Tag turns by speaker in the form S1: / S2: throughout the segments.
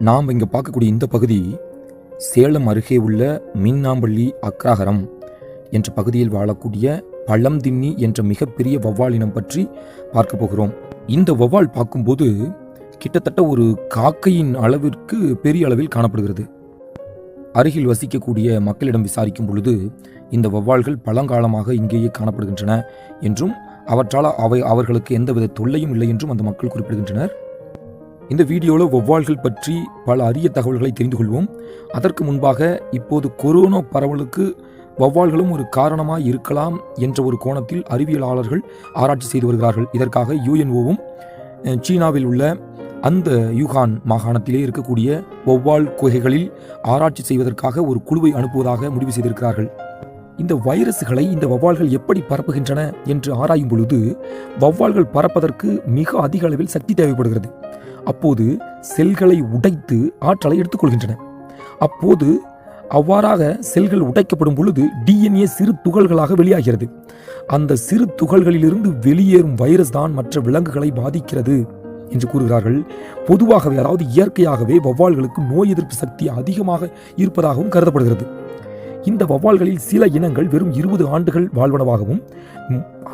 S1: நாம் இங்கே பார்க்கக்கூடிய இந்த பகுதி சேலம் அருகே உள்ள மீன்னாம்பள்ளி அக்ராகரம் என்ற பகுதியில் வாழக்கூடிய பழம்தின்னி என்ற மிகப்பெரிய வௌவாலினம் பற்றி பார்க்க போகிறோம். இந்த வௌவால் பார்க்கும்போது கிட்டத்தட்ட ஒரு காக்கையின் அளவிற்கு பெரிய அளவில் காணப்படுகிறது. அருகில் வசிக்கக்கூடிய மக்களிடம் விசாரிக்கும் பொழுது இந்த வௌவால்கள் பழங்காலமாக இங்கேயே காணப்படுகின்றன என்றும் அவற்றால் அவை அவர்களுக்கு எந்தவித தொல்லையும் இல்லை என்றும் அந்த மக்கள் குறிப்பிடுகின்றனர். இந்த வீடியோவில் வௌவால்கள் பற்றி பல அரிய தகவல்களை தெரிந்து கொள்வோம். அதற்கு முன்பாக இப்போது கொரோனா பரவலுக்கு வௌவால்களும் ஒரு காரணமாக இருக்கலாம் என்ற ஒரு கோணத்தில் அறிவியலாளர்கள் ஆராய்ச்சி செய்து வருகிறார்கள். இதற்காக யுஎன்ஓவும் சீனாவில் உள்ள அந்த யூகான் மாகாணத்திலே இருக்கக்கூடிய வௌவால் குகைகளில் ஆராய்ச்சி செய்வதற்காக ஒரு குழுவை அனுப்புவதாக முடிவு செய்திருக்கிறார்கள். இந்த வைரஸ்களை இந்த வௌவால்கள் எப்படி பரப்புகின்றன என்று ஆராயும் பொழுது வௌவால்கள் பரப்பதற்கு மிக அதிக அளவில் சக்தி தேவைப்படுகிறது. அப்போது செல்களை உடைத்து ஆற்றலை எடுத்துக்கொள்கின்றன. அப்போது அவ்வாறாக செல்கள் உடைக்கப்படும் பொழுது டிஎன்ஏ சிறு துகள்களாக வெளியாகிறது. அந்த சிறு துகள்களிலிருந்து வெளியேறும் வைரஸ் தான் மற்ற விலங்குகளை பாதிக்கிறது என்று கூறுகிறார்கள். பொதுவாகவே அதாவது இயற்கையாகவே வௌவால்களுக்கு நோய் எதிர்ப்பு சக்தி அதிகமாக இருப்பதாகவும் கருதப்படுகிறது. இந்த வௌவால்களில் சில இனங்கள் வெறும் இருபது ஆண்டுகள் வாழ்வனவாகவும்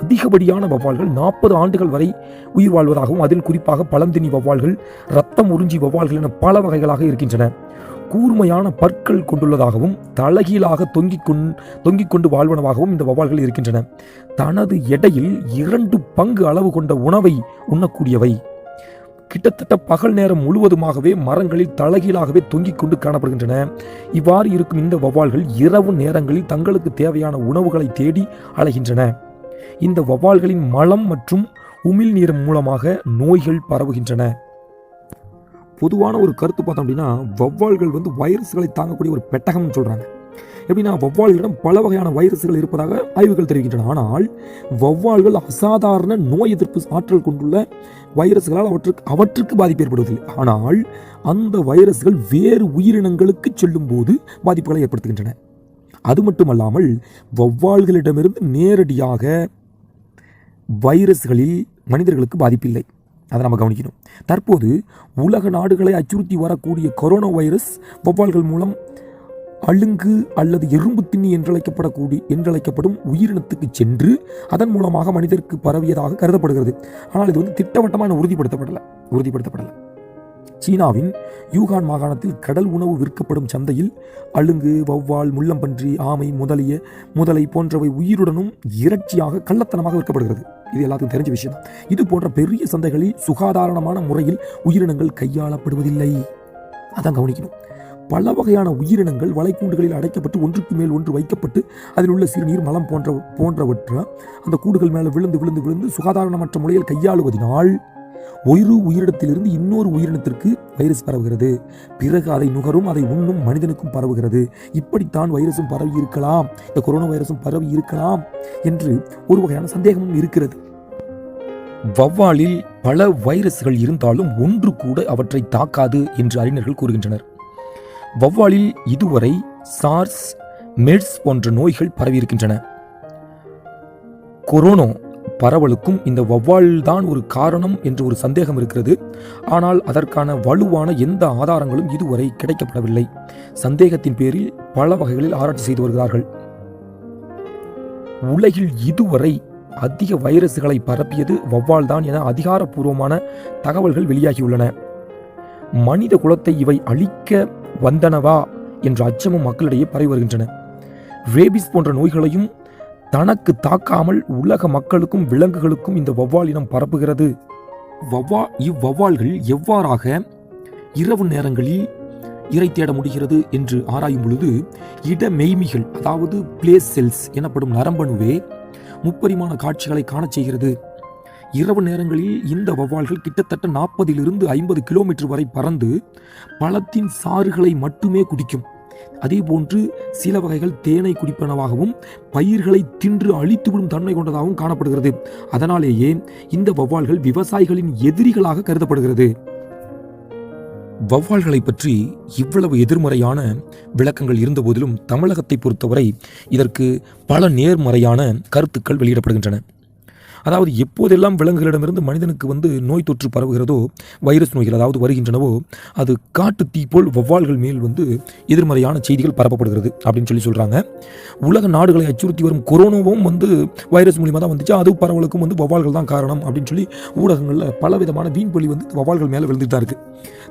S1: அதிகப்படியான வௌவால்கள் நாற்பது ஆண்டுகள் வரை உயிர் வாழ்வதாகவும் அதில் குறிப்பாக பழந்தினி வௌவால்கள் ரத்தம் உறிஞ்சி வௌவால்கள் என பல வகைகளாக இருக்கின்றன. கூர்மையான பற்கள் கொண்டுள்ளதாகவும் தலைகீழாக தொங்கிக் கொண் தொங்கிக் கொண்டு வாழ்வனவாகவும் இந்த வவ்வால்கள் இருக்கின்றன. தனது எடையில் இரண்டு பங்கு அளவு கொண்ட உணவை உண்ணக்கூடியவை. கிட்டத்தட்ட பகல் நேரம் முழுவதுமாகவே மரங்களில் தலைகீழாகவே தொங்கிக் கொண்டு காணப்படுகின்றன. இவ்வாறு இருக்கும் இந்த வௌவால்கள் இரவு நேரங்களில் தங்களுக்கு தேவையான உணவுகளை தேடி அலைகின்றன. இந்த வௌவால்களின் மலம் மற்றும் உமிழ்நீர் மூலமாக நோய்கள் பரவுகின்றன. பொதுவான ஒரு கருத்து பார்த்தோம் அப்படின்னா வௌவால்கள் வந்து வைரஸ்களை தாங்கக்கூடிய ஒரு பெட்டகம்னு சொல்கிறாங்க எப்படின்னா வௌவால்களிடம் பல வகையான வைரஸ்கள் இருப்பதாக ஆய்வுகள் தெரிவிக்கின்றன. ஆனால் வௌவால்கள் அசாதாரண நோய் எதிர்ப்பு ஆற்றல் கொண்டுள்ள வைரஸ்களால் அவற்றுக்கு அவற்றுக்கு பாதிப்பு ஏற்படுவதில்லை. ஆனால் அந்த வைரஸ்கள் வேறு உயிரினங்களுக்கு செல்லும் போது பாதிப்புகளை ஏற்படுத்துகின்றன. அது மட்டுமல்லாமல் வௌவால்களிடமிருந்து நேரடியாக வைரஸ்களில் மனிதர்களுக்கு பாதிப்பில்லை. அதை நம்ம கவனிக்கணும். தற்போது உலக நாடுகளை அச்சுறுத்தி வரக்கூடிய கொரோனா வைரஸ் வௌவால்கள் மூலம் அழுங்கு அல்லது எறும்பு திண்ணி என்றழைக்கப்படக்கூடிய என்றழைக்கப்படும் உயிரினத்துக்கு சென்று அதன் மூலமாக மனிதருக்கு பரவியதாக கருதப்படுகிறது. ஆனால் இது வந்து திட்டவட்டமான உறுதிப்படுத்தப்படலை உறுதிப்படுத்தப்படலை. சீனாவின் யூகான் மாகாணத்தில் கடல் உணவு விற்கப்படும் சந்தையில் அழுங்கு வௌவால் முள்ளம்பன்றி ஆமை முதலிய முதலை போன்றவை உயிருடனும் இறைச்சியாக கள்ளத்தனமாக விற்கப்படுகிறது. இது எல்லாத்துக்கும் தெரிஞ்ச விஷயம். இது போன்ற பெரிய சந்தைகளில் சுகாதாரணமான முறையில் உயிரினங்கள் கையாளப்படுவதில்லை. அதான் கவனிக்கணும். பல வகையான உயிரினங்கள் வலைக்கூண்டுகளில் அடைக்கப்பட்டு ஒன்றுக்கு மேல் ஒன்று வைக்கப்பட்டு அதில் உள்ள சிறுநீர் மலம் போன்ற போன்றவற்றை அந்த கூடுகள் மேலே விழுந்து விழுந்து விழுந்து சுகாதாரமற்ற முறையில் கையாளுவதினால் ஒரு உயிரினத்திலிருந்து இன்னொரு உயிரினத்திற்கு வைரஸ் பரவுகிறது. பிறகு அதை நுகரும் அதை உண்ணும் மனிதனுக்கும் பரவுகிறது. இப்படித்தான் வைரஸும் பரவி இருக்கலாம். இந்த கொரோனா வைரஸும் பரவி இருக்கலாம் என்று ஒரு வகையான சந்தேகமும் இருக்கிறது. வௌவாலில் பல வைரஸ்கள் இருந்தாலும் ஒன்று கூட அவற்றை தாக்காது என்று அறிஞர்கள் கூறுகின்றனர். வௌவாலில் இதுவரை சார்ஸ் மெட்ஸ் போன்ற நோய்கள் பரவியிருக்கின்றன. கொரோனோ பரவலுக்கும் இந்த வௌவால் தான் ஒரு காரணம் என்று ஒரு சந்தேகம் இருக்கிறது. ஆனால் அதற்கான வலுவான எந்த ஆதாரங்களும் இதுவரை கிடைக்கப்படவில்லை. சந்தேகத்தின் பேரில் பல வகைகளில் ஆராய்ச்சி செய்து வருகிறார்கள். உலகில் இதுவரை அதிக வைரஸ்களை பரப்பியது வௌவால் தான் என அதிகாரப்பூர்வமான தகவல்கள் வெளியாகியுள்ளன. மனித குலத்தை இவை அழிக்க வந்தனவா என்ற அச்சமும் மக்களிடையே பரவி வருகின்றன. ரேபிஸ் போன்ற நோய்களையும் தனக்கு தாக்காமல் உலக மக்களுக்கும் விலங்குகளுக்கும் இந்த வௌவாலினம் பரப்புகிறது. வவ்வா இவ்வவ்வால்கள் எவ்வாறாக இரவு நேரங்களில் இரை தேட முடிகிறது என்று ஆராயும் பொழுது இட மெய்மிகள் அதாவது பிளேஸ் செல்ஸ் எனப்படும் நரம்பணுவே முப்பரிமாண காட்சிகளை காணச் செய்கிறது. இரவு நேரங்களில் இந்த வௌவால்கள் கிட்டத்தட்ட நாற்பதிலிருந்து ஐம்பது கிலோமீட்டர் வரை பறந்து பழத்தின் சாறுகளை மட்டுமே குடிக்கும். அதேபோன்று சில வகைகள் தேனை குடிப்பனவாகவும் பயிர்களை தின்று அழித்துவிடும் தன்மை கொண்டதாகவும் காணப்படுகிறது. அதனாலேயே இந்த வௌவால்கள் விவசாயிகளின் எதிரிகளாக கருதப்படுகிறது. வௌவால்களை பற்றி இவ்வளவு எதிர்மறையான விளக்கங்கள் இருந்தபோதிலும் தமிழகத்தை பொறுத்தவரை இதற்கு பல நேர்மறையான கருத்துக்கள் வெளியிடப்படுகின்றன. அதாவது எப்போதெல்லாம் விலங்குகளிடமிருந்து மனிதனுக்கு வந்து நோய் தொற்று பரவுகிறதோ வைரஸ் நோய்கள் அதாவது வருகின்றனவோ அது காட்டு தீ போல் வௌவால்கள் மேல் வந்து எதிர்மறையான செய்திகள் பரப்பப்படுகிறது அப்படின்னு சொல்லி சொல்கிறாங்க உலக நாடுகளை அச்சுறுத்தி வரும் கொரோனாவும் வந்து வைரஸ் மூலியமாக தான் வந்துச்சு. அது பரவலுக்கும் வந்து வௌவால்கள் தான் காரணம் அப்படின்னு சொல்லி ஊடகங்களில் பலவிதமான வீண்பொழி வந்து வௌவால்கள் மேலே விழுந்துட்டு தான் இருக்குது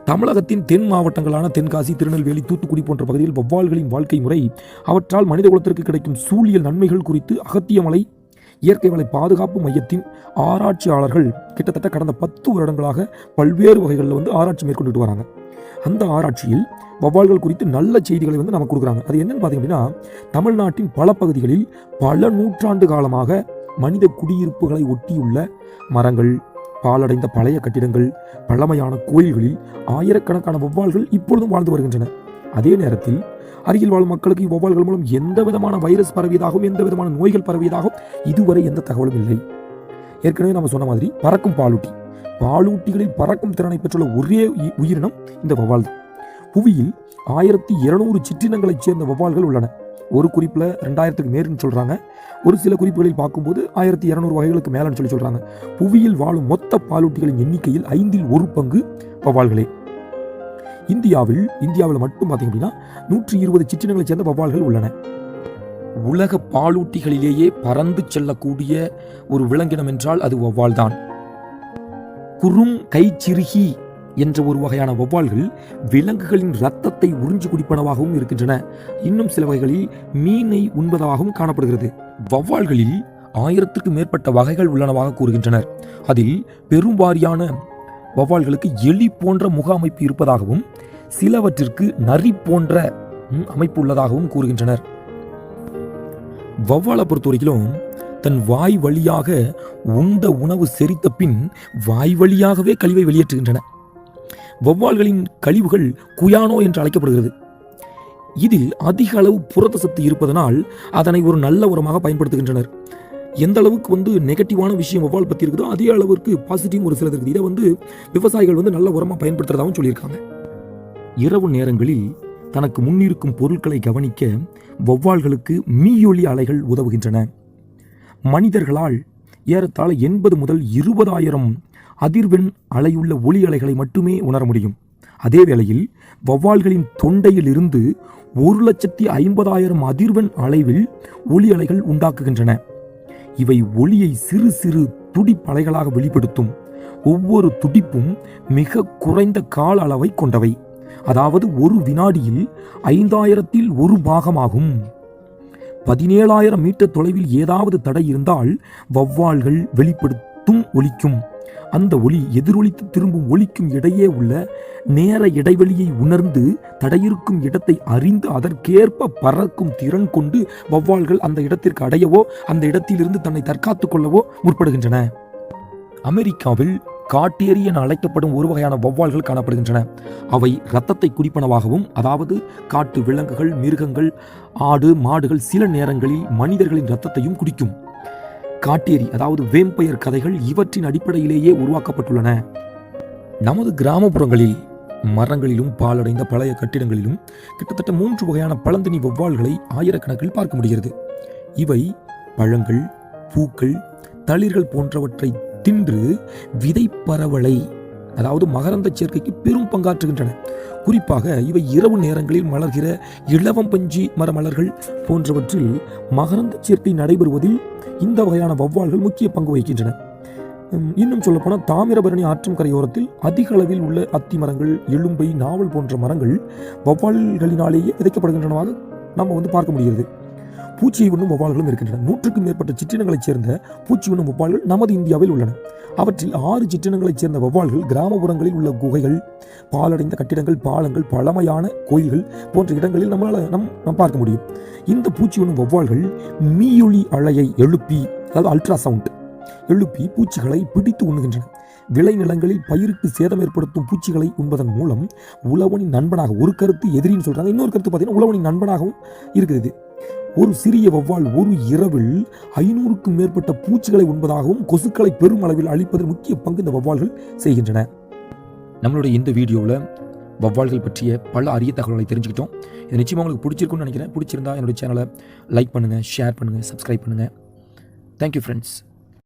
S1: தமிழகத்தின் தென் மாவட்டங்களான தென்காசி திருநெல்வேலி தூத்துக்குடி போன்ற பகுதியில் வௌவால்களின் வாழ்க்கை முறை அவற்றால் மனித குலத்திற்கு கிடைக்கும் சூழியல் நன்மைகள் குறித்து அகத்தியமலை இயற்கை வளை பாதுகாப்பு மையத்தின் ஆராய்ச்சியாளர்கள் கிட்டத்தட்ட கடந்த பத்து வருடங்களாக பல்வேறு வகைகளில் வந்து ஆராய்ச்சி மேற்கொண்டுட்டு வராங்க. அந்த ஆராய்ச்சியில் வௌவால்கள் குறித்து நல்ல செய்திகளை வந்து நமக்கு கொடுக்குறாங்க. அது என்னன்னு பார்த்தீங்கன்னா தமிழ்நாட்டின் பல பகுதிகளில் பல நூற்றாண்டு காலமாக மனித குடியிருப்புகளை ஒட்டியுள்ள மரங்கள் பாலடைந்த பழைய கட்டிடங்கள் பழமையான கோயில்களில் ஆயிரக்கணக்கான வௌவால்கள் இப்பொழுதும் வாழ்ந்து வருகின்றன. அதே நேரத்தில் அருகில் வாழும் மக்களுக்கு இவ்வௌவால்கள் மூலம் எந்த விதமான வைரஸ் பரவியதாகவும் எந்த விதமான நோய்கள் பரவியதாகவும் இதுவரை எந்த தகவலும் இல்லை. ஏற்கனவே நம்ம சொன்ன மாதிரி பறக்கும் பாலூட்டி. பாலூட்டிகளில் பறக்கும் திறனை பெற்றுள்ள ஒரே உயி- உயிரினம் இந்த வவ்வால் தான் புவியில் ஆயிரத்தி இருநூறு சிற்றினங்களைச் சேர்ந்த வவால்கள் உள்ளன. ஒரு குறிப்பில் ரெண்டாயிரத்துக்கு மேற்னு சொல்கிறாங்க ஒரு சில குறிப்புகளில் பார்க்கும்போது ஆயிரத்தி இரநூறு வகைகளுக்கு மேலேன்னு சொல்லி சொல்கிறாங்க புவியில் வாழும் மொத்த பாலூட்டிகளின் எண்ணிக்கையில் ஐந்தில் ஒரு பங்கு வௌவால்களே. இந்தியாவில் இந்தியாவில் மட்டும் பார்த்தீங்க அப்படின்னா நூற்றி இருபது சிற்றினங்களைச் சேர்ந்த வவ்வால்கள் உள்ளன. உலக பாலூட்டிகளிலேயே பறந்து செல்லக்கூடிய ஒரு விலங்கினம் என்றால் அது வௌவால் தான் குறும் கைச்சிறுகி என்ற ஒரு வகையான வௌவால்கள் விலங்குகளின் இரத்தத்தை உறிஞ்சு குடிப்பனவாகவும் இருக்கின்றன. இன்னும் சில வகைகளில் மீனை உண்பதாகவும் காணப்படுகிறது. வௌவால்களில் ஆயிரத்திற்கும் மேற்பட்ட வகைகள் உள்ளனவாக கூறுகின்றனர். அதில் பெரும்பாரியான வௌவால்களுக்கு எலி போன்ற முக அமைப்பு இருப்பதாகவும் சிலவற்றிற்கு நரி போன்ற அமைப்பு உள்ளதாகவும் கூறுகின்றனர். வௌவாலை பொறுத்தவரையிலும் தன் வாய் வழியாக உண்ட உணவு செரித்த பின் வாய் வழியாகவே கழிவை வெளியேற்றுகின்றன. வௌவால்களின் கழிவுகள் குயானோ என்று அழைக்கப்படுகிறது. இதில் அதிக அளவு புரத சத்து இருப்பதனால் அதனை ஒரு நல்ல உரமாக பயன்படுத்துகின்றனர். எந்த அளவுக்கு வந்து நெகட்டிவான விஷயம் வௌவால் பற்றி இருக்குதோ அதே அளவுக்கு பாசிட்டிவ் ஒரு சிலது இருக்குது இதை வந்து விவசாயிகள் வந்து நல்ல உரமாக பயன்படுத்துறதாகவும் சொல்லியிருக்காங்க. இரவு நேரங்களில் தனக்கு முன்னிருக்கும் பொருட்களை கவனிக்க வௌவால்களுக்கு மீயொலி அலைகள் உதவுகின்றன. மனிதர்களால் ஏறத்தாழ எண்பது முதல் இருபதாயிரம் அதிர்வெண் அலையுள்ள ஒளி அலைகளை மட்டுமே உணர முடியும். அதே வேளையில் வௌவால்களின் தொண்டையில் இருந்து ஒரு லட்சத்தி ஐம்பதாயிரம் அதிர்வெண் அளவில் ஒளி அலைகள் உண்டாக்குகின்றன. இவை ஒளியை சிறு சிறு துடிப்பலைகளாக வெளிப்படுத்தும். ஒவ்வொரு துடிப்பும் மிக குறைந்த கால அளவை கொண்டவை. அதாவது ஒரு வினாடியில் ஐந்தாயிரத்தில் ஒரு பாகமாகும். பதினேழாயிரம் மீட்டர் தொலைவில் ஏதாவது தடை இருந்தால் வௌவால்கள் வெளிப்படுத்தும் ஒலிக்கும். அந்த ஒளி எதிரொலித்து திரும்பும் ஒளிக்கும் இடையே உள்ள நேர இடைவெளியை உணர்ந்து தடையிருக்கும் இடத்தை அறிந்து அதற்கேற்ப பறக்கும் திறன் கொண்டு வௌவால்கள் அந்த இடத்திற்கு அடையவோ அந்த இடத்திலிருந்து தன்னை தற்காத்துக் கொள்ளவோ முற்படுகின்றன. அமெரிக்காவில் காட்டேரி என அழைக்கப்படும் ஒரு வகையான வௌவால்கள் காணப்படுகின்றன. அவை இரத்தத்தை குடிப்பனவாகவும் அதாவது காட்டு விலங்குகள் மிருகங்கள் ஆடு மாடுகள் சில நேரங்களில் மனிதர்களின் இரத்தத்தையும் குடிக்கும். காட்டேரி அதாவது வேம்பயர் கதைகள் இவற்றின் அடிப்படையிலேயே உருவாக்கப்பட்டுள்ளன. நமது கிராமப்புறங்களில் மரங்களிலும் பாலடைந்த பழைய கட்டிடங்களிலும் கிட்டத்தட்ட மூன்று வகையான பழந்தினி வௌவால்களை ஆயிரக்கணக்கில் பார்க்க முடிகிறது. இவை பழங்கள் பூக்கள் தளிர்கள் போன்றவற்றை தின்று விதை பரவலை அதாவது மகரந்த சேர்க்கைக்கு பெரும் பங்காற்றுகின்றன. குறிப்பாக இவை இரவு நேரங்களில் மலர்கிற இளவம் பஞ்சி போன்றவற்றில் மகரந்த சேர்க்கை நடைபெறுவதில் இந்த வகையான வௌவால்கள் முக்கிய பங்கு வகிக்கின்றன. இன்னும் சொல்லப்போனால் தாமிரபரணி ஆற்றும் கரையோரத்தில் அதிக அளவில் உள்ள அத்தி மரங்கள் எலும்பை நாவல் போன்ற மரங்கள் வௌவால்களினாலேயே விதைக்கப்படுகின்றனவாக நம்ம வந்து பார்க்க முடிகிறது. பூச்சியை உண்ணும் வௌவால்களும் இருக்கின்றன. நூற்றுக்கும் மேற்பட்ட சிற்றினங்களைச் சேர்ந்த பூச்சி உண்ணும் வௌவால்கள் நமது இந்தியாவில் உள்ளன. அவற்றில் ஆறு சிற்றினங்களைச் சேர்ந்த வௌவால்கள் கிராமப்புறங்களில் உள்ள குகைகள் பாலடைந்த கட்டிடங்கள் பாலங்கள் பழமையான கோயில்கள் போன்ற இடங்களில் நம்மளால் நம் நாம் பார்க்க முடியும். இந்த பூச்சி உண்ணும் வௌவால்கள் மீயொளி அலையை எழுப்பி அதாவது அல்ட்ரா சவுண்ட் எழுப்பி பூச்சிகளை பிடித்து உண்ணுகின்றன. விளைநிலங்களில் பயிருக்கு சேதம் ஏற்படுத்தும் பூச்சிகளை உண்பதன் மூலம் உழவனின் நண்பனாக ஒரு கருத்து எதிரின்னு சொல்கிறாங்க இன்னொரு கருத்து பார்த்தீங்கன்னா உழவனின் நண்பனாகவும் இருக்குது ஒரு சிறிய வௌவால் ஒரு இரவில் ஐநூறுக்கும் மேற்பட்ட பூச்சிகளை உண்பதாகவும் கொசுக்களை பெருமளவில் அழிப்பதில் முக்கிய பங்கு இந்த வௌவால்கள் செய்கின்றன. நம்மளுடைய இந்த வீடியோவில் வௌவால்கள் பற்றிய பல அரிய தகவல்களை தெரிஞ்சுக்கிட்டோம். இது நிச்சயமாக உங்களுக்கு பிடிச்சிருக்கும்னு நினைக்கிறேன். பிடிச்சிருந்தா என்னுடைய சேனலை லைக் பண்ணுங்கள் ஷேர் பண்ணுங்கள் சப்ஸ்கிரைப் பண்ணுங்கள் தேங்க்யூ ஃப்ரெண்ட்ஸ்